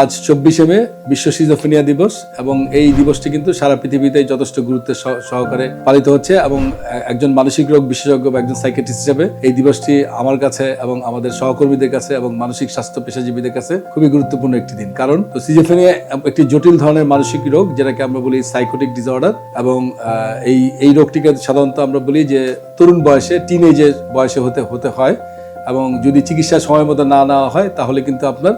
আজ চব্বিশে মে, বিশ্ব সিজোফেনিয়া দিবস এবং এই দিবসটি কিন্তু সারা পৃথিবীতে যথেষ্ট গুরুত্বের সহকারে পালিত হচ্ছে এবং একজন মানসিক রোগ বিশেষজ্ঞ বা একজন সাইকেটিস্ট হিসেবে এই দিবসটি আমার কাছে এবং আমাদের সহকর্মীদের কাছে এবং মানসিক স্বাস্থ্য পেশাজীবীদের কাছে খুবই গুরুত্বপূর্ণ একটি দিন। কারণ তো সিজোফেনিয়া একটি জটিল ধরনের মানসিক রোগ যেটাকে আমরা বলি সাইকোটিক ডিসঅর্ডার এবং এই এই রোগটিকে সাধারণত আমরা বলি যে তরুণ বয়সে টিনেজের বয়সে হতে হতে হয় এবং যদি চিকিৎসা সময় মতো না নেওয়া হয় তাহলে কিন্তু আপনার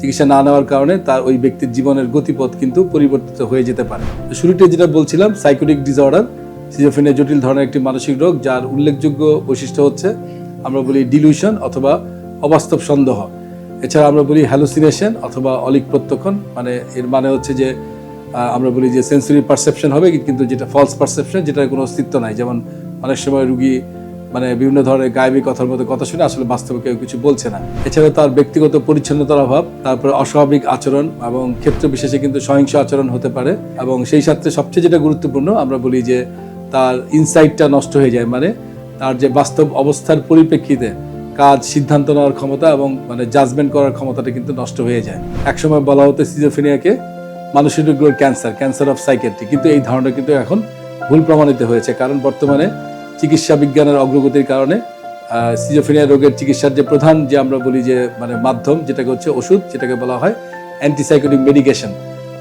চিকিৎসা না নেওয়ার কারণে তার ওই ব্যক্তির জীবনের গতিপথ কিন্তু পরিবর্তিত হয়ে যেতে পারে। শুরুতে যেটা বলছিলাম সাইকোটিক ডিসঅর্ডার সিজোফ্রেনিয়া জটিল ধরনের একটি মানসিক রোগ যার উল্লেখযোগ্য বৈশিষ্ট্য হচ্ছে, আমরা বলি ডিলিউশন অথবা অবাস্তব সন্দেহ। এছাড়া আমরা বলি হ্যালুসিনেশন অথবা অলিক প্রত্যক্ষণ মানে এর মানে হচ্ছে যে আমরা বলি যে সেন্সরি পারসেপশন হবে, কিন্তু যেটা ফলস পারসেপশন যেটার কোনো অস্তিত্ব নাই। যেমন অনেক সময় রুগী মানে বিভিন্ন ধরনের গায়েবী কথার মধ্যে কথা শুনে আসলে বাস্তবে কেউ কিছু বলছে না। এছাড়া তার ব্যক্তিগত পরিচ্ছন্নতার অভাব, তারপরে অস্বাভাবিক আচরণ এবং ক্ষেত্র বিশেষে কিন্তু সহিংস আচরণ হতে পারে এবং সেই সাথে সবচেয়ে যেটা গুরুত্বপূর্ণ, আমরা বলি যে তার ইনসাইটটা নষ্ট হয়ে যায়। মানে তার যে বাস্তব অবস্থার পরিপ্রেক্ষিতে কাজ, সিদ্ধান্ত নেওয়ার ক্ষমতা এবং মানে জাজমেন্ট করার ক্ষমতাটা কিন্তু নষ্ট হয়ে যায়। একসময় বলা হতো সিজোফেনিয়াকে মানসিক রোগের ক্যান্সার ক্যান্সার অফ সাইকেট্রি কিন্তু এই ধারণা কিন্তু এখন ভুল প্রমাণিত হয়েছে। কারণ বর্তমানে চিকিৎসা বিজ্ঞানের অগ্রগতির কারণে সিজোফেনিয়া রোগের চিকিৎসার যে প্রধান যে আমরা বলি যে মানে মাধ্যম, যেটাকে হচ্ছে ওষুধ, যেটাকে বলা হয় অ্যান্টিসাইকোটিক মেডিকেশন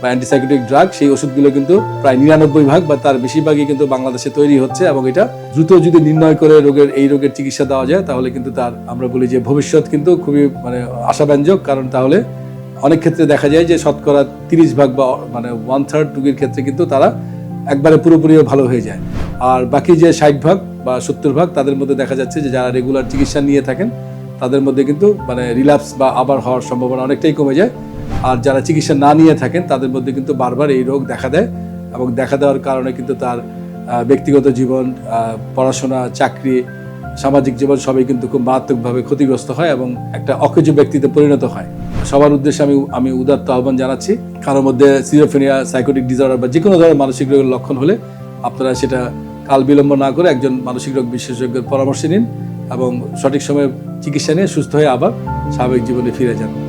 বা অ্যান্টিসাইকোটিক ড্রাগ সেই ওষুধগুলো কিন্তু প্রায় নিরানব্বই ভাগ বা তার বেশিরভাগই কিন্তু বাংলাদেশে তৈরি হচ্ছে এবং এটা দ্রুত যদি নির্ণয় করে রোগের, এই রোগের চিকিৎসা দেওয়া যায়, তাহলে কিন্তু তার আমরা বলি যে ভবিষ্যৎ কিন্তু খুবই মানে আশাব্যঞ্জক। কারণ তাহলে অনেক ক্ষেত্রে দেখা যায় যে শতকরা তিরিশ ভাগ বা মানে ওয়ান থার্ড রোগীর ক্ষেত্রে কিন্তু তারা একবারে পুরোপুরিও ভালো হয়ে যায়। আর বাকি যে ষাট ভাগ বা সত্তর ভাগ, তাদের মধ্যে দেখা যাচ্ছে যে যারা রেগুলার চিকিৎসা নিয়ে থাকেন, তাদের মধ্যে কিন্তু মানে রিল্যাপস বা আবার হওয়ার সম্ভাবনা অনেকটাই কমে যায়। আর যারা চিকিৎসা না নিয়ে থাকেন, তাদের মধ্যে কিন্তু বারবার এই রোগ দেখা দেয় এবং দেখা দেওয়ার কারণে কিন্তু তার ব্যক্তিগত জীবন পড়াশোনা, চাকরি, সামাজিক জীবন সবাই কিন্তু খুব মারাত্মকভাবে ক্ষতিগ্রস্ত হয় এবং একটা অকেজ ব্যক্তিতে পরিণত হয়। সবার উদ্দেশ্যে আমি আমি উদাত্ত আহ্বান জানাচ্ছি কারোর মধ্যে সিজোফেনিয়া সাইকোটিক ডিসঅর্ডার বা যে কোনো ধরনের মানসিক রোগের লক্ষণ হলে আপনারা সেটা কাল বিলম্ব না করে একজন মানসিক রোগ বিশেষজ্ঞের পরামর্শ নিন এবং সঠিক সময়ে চিকিৎসা নিয়ে সুস্থ হয়ে আবার স্বাভাবিক জীবনে ফিরে যান।